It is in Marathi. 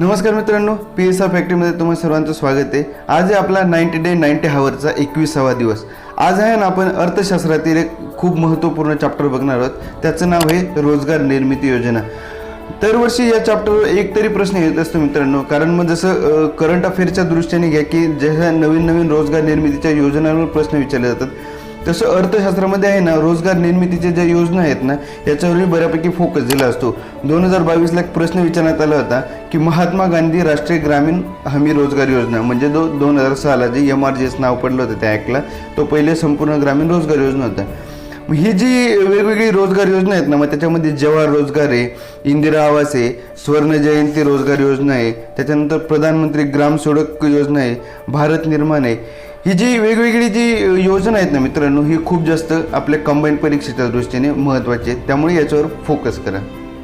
नमस्कार मित्रांनो पी एस आर फॅक्टरीमध्ये तुम्हाला सर्वांचं स्वागत आहे. आज आहे आपला नाईन्टी डे नाईन्टी हावरचा एकविसावा दिवस. आज आहे ना आपण अर्थशास्त्रातील एक खूप महत्त्वपूर्ण चॅप्टर बघणार आहोत. त्याचं नाव आहे रोजगार निर्मिती योजना. दरवर्षी या चॅप्टरवर एक तरी प्रश्न येत असतो मित्रांनो कारण मग जसं करंट अफेअरच्या दृष्टीने घ्या की जशा नवीन नवीन रोजगार निर्मितीच्या योजनांवर प्रश्न विचारले जातात तसं अर्थशास्त्रामध्ये आहे ना रोजगार निर्मितीच्या ज्या योजना आहेत ना याच्यावरही बऱ्यापैकी फोकस दिला असतो. दोन हजार बावीसला एक प्रश्न विचारण्यात आला होता की महात्मा गांधी राष्ट्रीय ग्रामीण हमी रोजगार योजना म्हणजे दो दोन हजार सहाला जे एम आर जी एस नाव पडलं होतं त्या ॲक्टला तो पहिले संपूर्ण ग्रामीण रोजगार योजना होता. मग ही जी वेगवेगळी रोजगार योजना आहेत ना मग त्याच्यामध्ये जवाहर रोजगार आहे इंदिरा आवास आहे स्वर्ण जयंती रोजगार योजना आहे त्याच्यानंतर प्रधानमंत्री ग्राम सडक योजना आहे भारत निर्माण आहे ही जी वेगवेगळी जी योजना आहेत ना मित्रांनो ही खूप जास्त आपल्या कंबाईन परीक्षेच्या दृष्टीने महत्त्वाची आहे त्यामुळे याच्यावर फोकस करा.